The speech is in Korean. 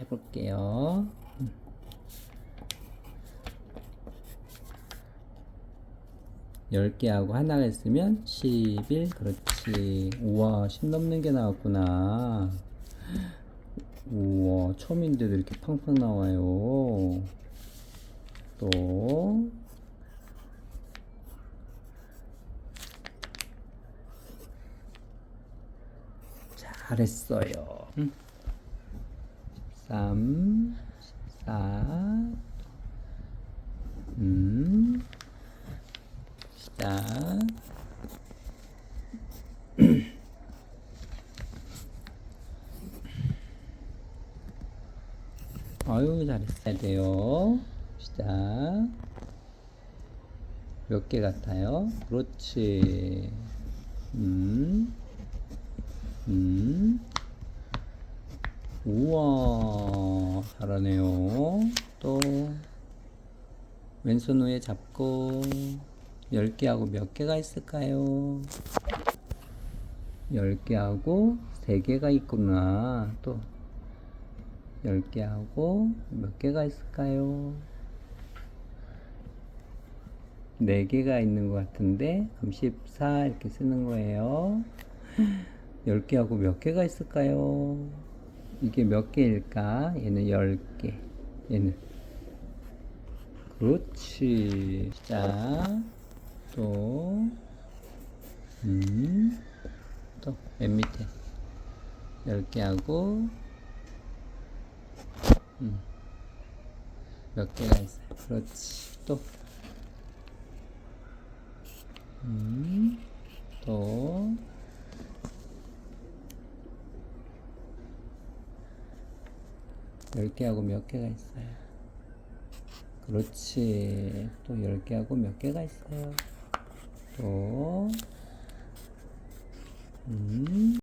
해볼게요. 열 개 하고 하나가 있으면 11 그렇지. 우와 10 넘는 게 나왔구나. 우와 처음인데도 이렇게 팡팡 나와요. 또. 잘했어요 13 14음 시작. 아유, 잘했어야 돼요. 시작. 몇 개 같아요? 그렇지. 음. 음. 우와, 잘하네요. 또, 왼손 위에 잡고, 10개 하고 몇 개가 있을까요? 10개 하고 3개가 있구나. 또 10개 하고 몇 개가 있을까요? 4개가 있는 것 같은데 34 이렇게 쓰는 거예요. 10개 하고 몇 개가 있을까요? 이게 몇 개일까? 얘는 10개. 얘는 그렇지. 자, 또, 음, 또, 맨 밑에. 10개 하고, 음, 몇 개가 있어요. 그렇지. 또, 음, 또, 열개 하고 몇 개가 있어요. 그렇지. 또 10개 하고 몇 개가 있어요. 또,